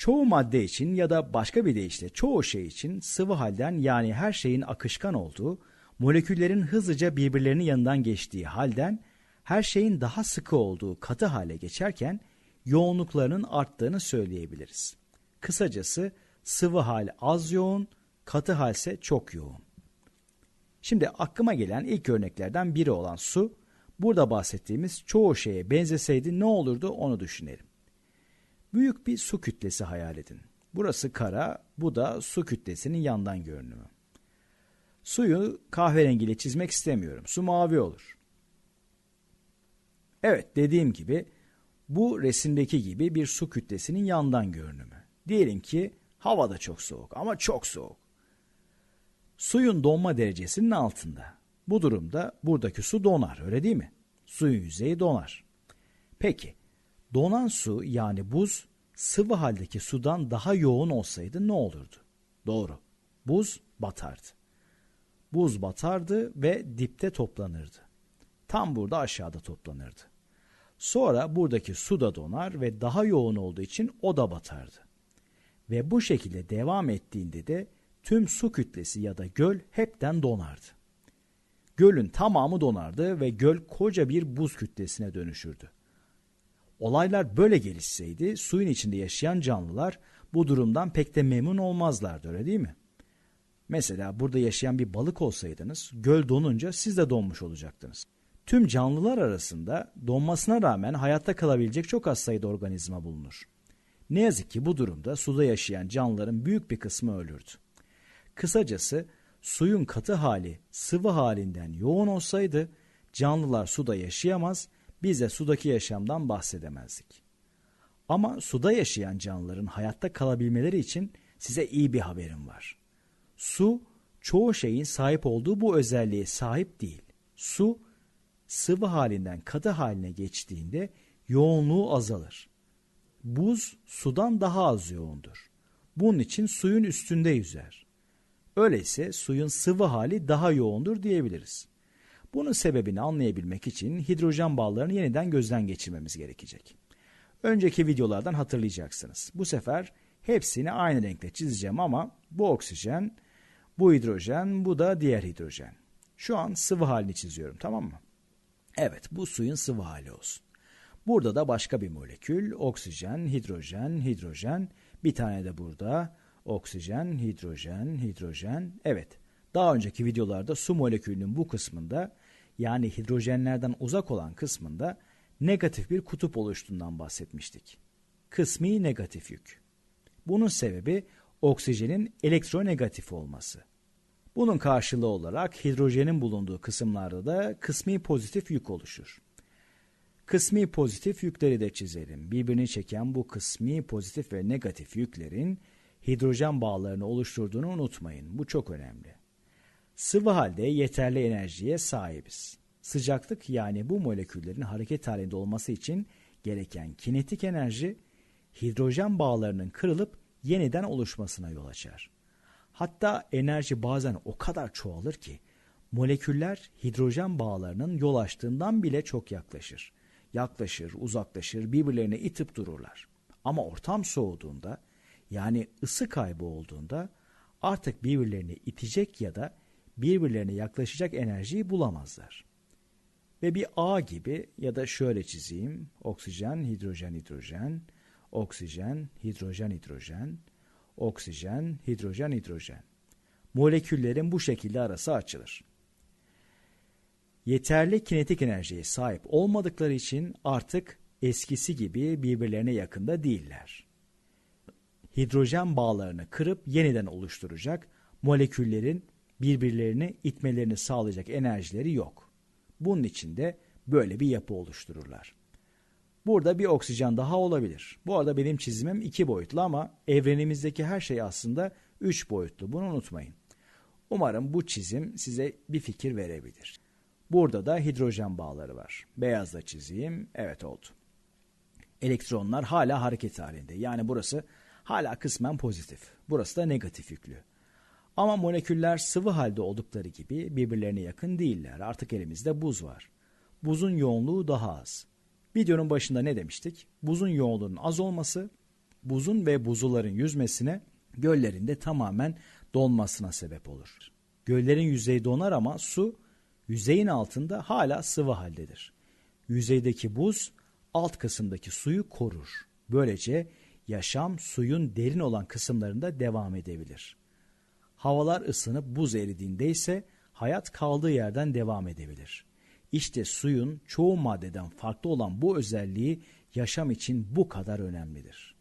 Çoğu madde için ya da başka bir deyişle çoğu şey için sıvı halden yani her şeyin akışkan olduğu, moleküllerin hızlıca birbirlerinin yanından geçtiği halden her şeyin daha sıkı olduğu katı hale geçerken yoğunluklarının arttığını söyleyebiliriz. Kısacası sıvı hal az yoğun, katı halse çok yoğun. Şimdi aklıma gelen ilk örneklerden biri olan su, burada bahsettiğimiz çoğu şeye benzeseydi ne olurdu onu düşünelim. Büyük bir su kütlesi hayal edin. Burası kara, bu da su kütlesinin yandan görünümü. Suyu kahverengiyle çizmek istemiyorum. Su mavi olur. Evet, dediğim gibi bu resimdeki gibi bir su kütlesinin yandan görünümü. Diyelim ki hava da çok soğuk ama çok soğuk. Suyun donma derecesinin altında. Bu durumda buradaki su donar, öyle değil mi? Suyun yüzeyi donar. Peki, donan su yani buz sıvı haldeki sudan daha yoğun olsaydı ne olurdu? Doğru, buz batardı. Buz batardı ve dipte toplanırdı. Tam burada aşağıda toplanırdı. Sonra buradaki su da donar ve daha yoğun olduğu için o da batardı. Ve bu şekilde devam ettiğinde de tüm su kütlesi ya da göl hepten donardı. Gölün tamamı donardı ve göl koca bir buz kütlesine dönüşürdü. Olaylar böyle gelişseydi suyun içinde yaşayan canlılar bu durumdan pek de memnun olmazlardı öyle değil mi? Mesela burada yaşayan bir balık olsaydınız göl donunca siz de donmuş olacaktınız. Tüm canlılar arasında donmasına rağmen hayatta kalabilecek çok az sayıda organizma bulunur. Ne yazık ki bu durumda suda yaşayan canlıların büyük bir kısmı ölürdü. Kısacası suyun katı hali sıvı halinden yoğun olsaydı canlılar suda yaşayamaz, biz de sudaki yaşamdan bahsedemezdik. Ama suda yaşayan canlıların hayatta kalabilmeleri için size iyi bir haberim var. Su çoğu şeyin sahip olduğu bu özelliğe sahip değil. Su sıvı halinden katı haline geçtiğinde yoğunluğu azalır. Buz sudan daha az yoğundur. Bunun için suyun üstünde yüzer. Öyleyse suyun sıvı hali daha yoğundur diyebiliriz. Bunun sebebini anlayabilmek için hidrojen bağlarını yeniden gözden geçirmemiz gerekecek. Önceki videolardan hatırlayacaksınız. Bu sefer hepsini aynı renkte çizeceğim ama bu oksijen, bu hidrojen, bu da diğer hidrojen. Şu an sıvı halini çiziyorum tamam mı? Evet bu suyun sıvı hali olsun. Burada da başka bir molekül oksijen, hidrojen, hidrojen, bir tane de burada oksijen, hidrojen, hidrojen. Evet daha önceki videolarda su molekülünün bu kısmında yani hidrojenlerden uzak olan kısmında negatif bir kutup oluştuğundan bahsetmiştik. Kısmi negatif yük. Bunun sebebi oksijenin elektronegatif olması. Bunun karşılığı olarak hidrojenin bulunduğu kısımlarda da kısmi pozitif yük oluşur. Kısmi pozitif yükleri de çizelim. Birbirini çeken bu kısmi pozitif ve negatif yüklerin hidrojen bağlarını oluşturduğunu unutmayın. Bu çok önemli. Sıvı halde yeterli enerjiye sahibiz. Sıcaklık yani bu moleküllerin hareket halinde olması için gereken kinetik enerji hidrojen bağlarının kırılıp yeniden oluşmasına yol açar. Hatta enerji bazen o kadar çoğalır ki moleküller hidrojen bağlarının yol açtığından bile çok yaklaşır. Yaklaşır, uzaklaşır, birbirlerine itip dururlar. Ama ortam soğuduğunda yani ısı kaybı olduğunda artık birbirlerini itecek ya da birbirlerine yaklaşacak enerjiyi bulamazlar. Ve bir ağ gibi ya da şöyle çizeyim. Oksijen, hidrojen, hidrojen, oksijen, hidrojen, hidrojen, oksijen, hidrojen, hidrojen. Moleküllerin bu şekilde arası açılır. Yeterli kinetik enerjiye sahip olmadıkları için artık eskisi gibi birbirlerine yakında değiller. Hidrojen bağlarını kırıp yeniden oluşturacak moleküllerin birbirlerini itmelerini sağlayacak enerjileri yok. Bunun için de böyle bir yapı oluştururlar. Burada bir oksijen daha olabilir. Bu arada benim çizimim iki boyutlu ama evrenimizdeki her şey aslında üç boyutlu. Bunu unutmayın. Umarım bu çizim size bir fikir verebilir. Burada da hidrojen bağları var. Beyazla çizeyim. Evet oldu. Elektronlar hala hareket halinde. Yani burası hala kısmen pozitif. Burası da negatif yüklü. Ama moleküller sıvı halde oldukları gibi birbirlerine yakın değiller. Artık elimizde buz var. Buzun yoğunluğu daha az. Videonun başında ne demiştik? Buzun yoğunluğunun az olması buzun ve buzulların yüzmesine, göllerin de tamamen donmasına sebep olur. Göllerin yüzeyi donar ama su yüzeyin altında hala sıvı haldedir. Yüzeydeki buz alt kısımdaki suyu korur. Böylece yaşam suyun derin olan kısımlarında devam edebilir. Havalar ısınıp buz eridiğinde ise hayat kaldığı yerden devam edebilir. İşte suyun çoğu maddeden farklı olan bu özelliği yaşam için bu kadar önemlidir.